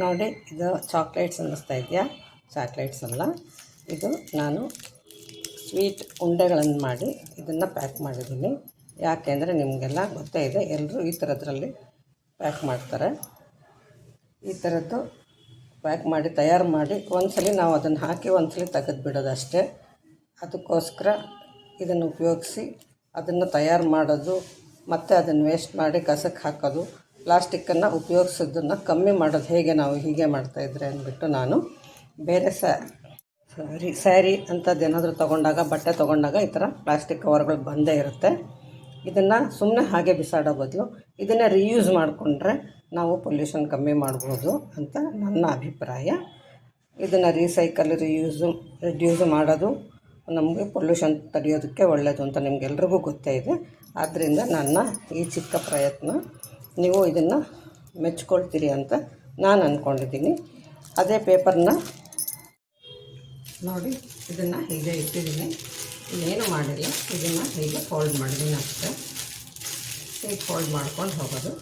ನೋಡಿ, ಇದು ಚಾಕ್ಲೇಟ್ಸ್ ಅನ್ನಿಸ್ತಾ ಇದೆಯಾ? ಚಾಕ್ಲೇಟ್ಸ್ ಅಲ್ಲ. ಇದು ನಾನು ಸ್ವೀಟ್ ಉಂಡೆಗಳನ್ನು ಮಾಡಿ ಇದನ್ನು ಪ್ಯಾಕ್ ಮಾಡಿದ್ದೀನಿ. ಯಾಕೆಂದರೆ ನಿಮಗೆಲ್ಲ ಗೊತ್ತೇ ಇದೆ ಎಲ್ಲರೂ ಈ ಥರದ್ರಲ್ಲಿ ಪ್ಯಾಕ್ ಮಾಡ್ತಾರೆ. ಈ ಥರದ್ದು ಪ್ಯಾಕ್ ಮಾಡಿ, ತಯಾರು ಮಾಡಿ ಒಂದ್ಸಲಿ ನಾವು ಅದನ್ನು ಹಾಕಿ ಒಂದ್ಸಲಿ ತೆಗೆದು ಬಿಡೋದಷ್ಟೇ ಅದಕ್ಕೋಸ್ಕರ ಇದನ್ನು ಉಪಯೋಗಿಸಿ ಅದನ್ನು ತಯಾರು ಮಾಡೋದು, ಮತ್ತು ಅದನ್ನು ವೇಸ್ಟ್ ಮಾಡಿ ಕಸಕ್ಕೆ ಹಾಕೋದು ಪ್ಲಾಸ್ಟಿಕ್ಕನ್ನು ಉಪಯೋಗಿಸೋದನ್ನು ಕಮ್ಮಿ ಮಾಡೋದು ಹೇಗೆ ನಾವು ಹೀಗೆ ಮಾಡ್ತಾಯಿದ್ರೆ ಅಂದ್ಬಿಟ್ಟು ನಾನು ಬೇರೆ ಸ್ಯಾರಿ ಸ್ಯಾರಿ ಅಂಥದ್ದು ಏನಾದರೂ ತೊಗೊಂಡಾಗ, ಬಟ್ಟೆ ತೊಗೊಂಡಾಗ ಈ ಥರ ಪ್ಲಾಸ್ಟಿಕ್ ಕವರ್ಗಳು ಬಂದೇ ಇರುತ್ತೆ. ಇದನ್ನು ಸುಮ್ಮನೆ ಹಾಗೆ ಬಿಸಾಡೋ ಬದಲು ಇದನ್ನೇ ರಿಯೂಸ್ ಮಾಡಿಕೊಂಡ್ರೆ ನಾವು ಪೊಲ್ಯೂಷನ್ ಕಮ್ಮಿ ಮಾಡ್ಬೋದು ಅಂತ ನನ್ನ ಅಭಿಪ್ರಾಯ. ಇದನ್ನು ರೀಸೈಕಲ್ ರಿಯೂಸು ರಿಡ್ಯೂಸ್ ಮಾಡೋದು ನಮಗೆ ಪೊಲ್ಯೂಷನ್ ತಡೆಯೋದಕ್ಕೆ ಒಳ್ಳೆಯದು ಅಂತ ನಿಮಗೆಲ್ರಿಗೂ ಗೊತ್ತೇ ಇದೆ. ಆದ್ದರಿಂದ ನನ್ನ ಈ ಚಿಕ್ಕ ಪ್ರಯತ್ನ ನೀವು ಇದನ್ನು ಮೆಚ್ಕೊಳ್ತೀರಿ ಅಂತ ನಾನು ಅಂದ್ಕೊಂಡಿದ್ದೀನಿ ಅದೇ ಪೇಪರ್ನ ನೋಡಿ, ಇದನ್ನು ಹೀಗೆ ಇಟ್ಟಿದ್ದೀನಿ. ಇನ್ನೇನು ಮಾಡಿಲ್ಲ. ಇದನ್ನು ಹೀಗೆ ಫೋಲ್ಡ್ ಮಾಡಿದ್ದೀನಿ ಅಷ್ಟೇ. ಹೀಗೆ ಫೋಲ್ಡ್ ಮಾಡ್ಕೊಂಡು ಹೋಗೋದು.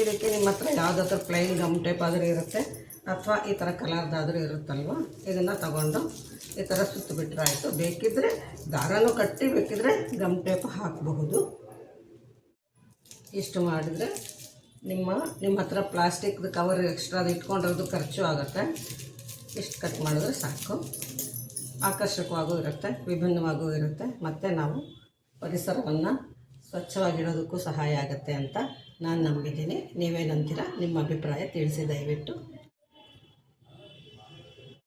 ಇದಕ್ಕೆ ನಿಮ್ಮ ಹತ್ರ ಯಾವುದಾದ್ರೂ ಪ್ಲೈನ್ ಗಮ್ ಟೇಪ್ ಆದರೂ ಇರುತ್ತೆ, ಅಥವಾ ಈ ಥರ ಕಲರ್ದಾದರೂ ಇರುತ್ತಲ್ವ? ಇದನ್ನು ತಗೊಂಡು ಈ ಥರ ಸುತ್ತಿಬಿಟ್ರೆ ಆಯಿತು. ಬೇಕಿದ್ದರೆ ದಾರನೂ ಕಟ್ಟಿ ಬೇಕಿದ್ದರೆ ಗಮ್ ಟೇಪ್ ಹಾಕಬಹುದು. ಇಷ್ಟು ಮಾಡಿದರೆ ನಿಮ್ಮ ನಿಮ್ಮ ಹತ್ರ ಪ್ಲಾಸ್ಟಿಕ್ದು ಕವರ್ ಎಕ್ಸ್ಟ್ರಾ ಇಟ್ಕೊಂಡಿರೋದು ಖರ್ಚು ಆಗುತ್ತೆ. ಇಷ್ಟು ಕಟ್ ಮಾಡಿದ್ರೆ ಸಾಕು. ಆಕರ್ಷಕವಾಗೂ ಇರುತ್ತೆ, ವಿಭಿನ್ನವಾಗೂ ಇರುತ್ತೆ. ಮತ್ತು ನಾವು ಪರಿಸರವನ್ನು ಸ್ವಚ್ಛವಾಗಿಡೋದಕ್ಕೂ ಸಹಾಯ ಆಗುತ್ತೆ ಅಂತ ನಾನು ನಂಬಿದ್ದೀನಿ. ನೀವೇನಂತೀರ ನಿಮ್ಮ ಅಭಿಪ್ರಾಯ ತಿಳಿಸಿ ದಯವಿಟ್ಟು.